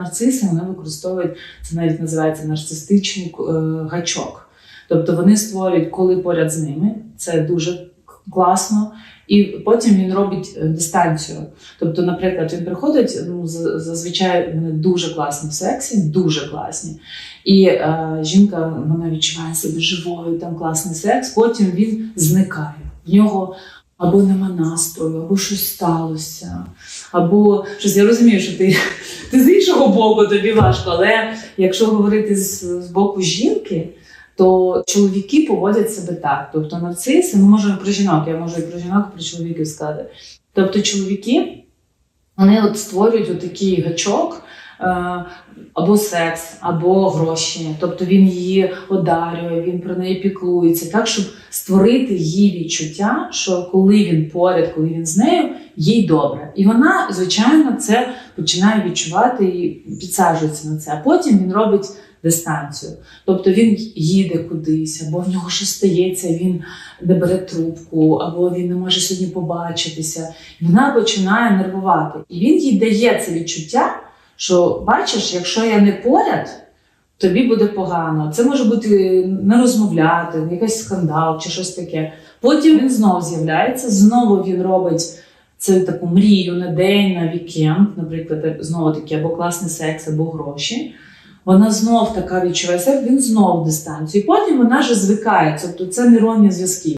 Нарциси вони використовують це навіть називається нарцистичний е, гачок. Тобто вони створюють, коли поряд з ними, це дуже класно. І потім він робить е, дистанцію. Тобто, наприклад, він приходить, ну зазвичай вони дуже класні в сексі, дуже класні. І е, жінка вона відчуває себе живою, там класний секс. Потім він зникає. В нього або нема настрою, або щось сталося, або щось. Я розумію, що ти, ти з іншого боку тобі важко, але якщо говорити з, з боку жінки, то чоловіки поводять себе так. Тобто нарциси, ми можемо про жінок, я можу і про жінок, і про чоловіків сказати. Тобто чоловіки вони от створюють отакий гачок. Е, Або секс, або гроші. Тобто він її одарює, він про неї піклується, так, щоб створити їй відчуття, що коли він поряд, коли він з нею, їй добре. І вона, звичайно, це починає відчувати і підсаджується на це. А потім він робить дистанцію. Тобто він їде кудись, або в нього щось стається, він не бере трубку, або він не може сьогодні побачитися. Вона починає нервувати. І він їй дає це відчуття, що бачиш, якщо я не поряд. Тобі буде погано. Це може бути не розмовляти, якийсь скандал чи щось таке. Потім він знову з'являється, знову він робить це таку мрію на день, на вікенд, наприклад, знову таки або класний секс, або гроші. Вона знов така відчуває секс, він знов дистанцію. І потім вона вже звикає. Тобто це нейронні зв'язки.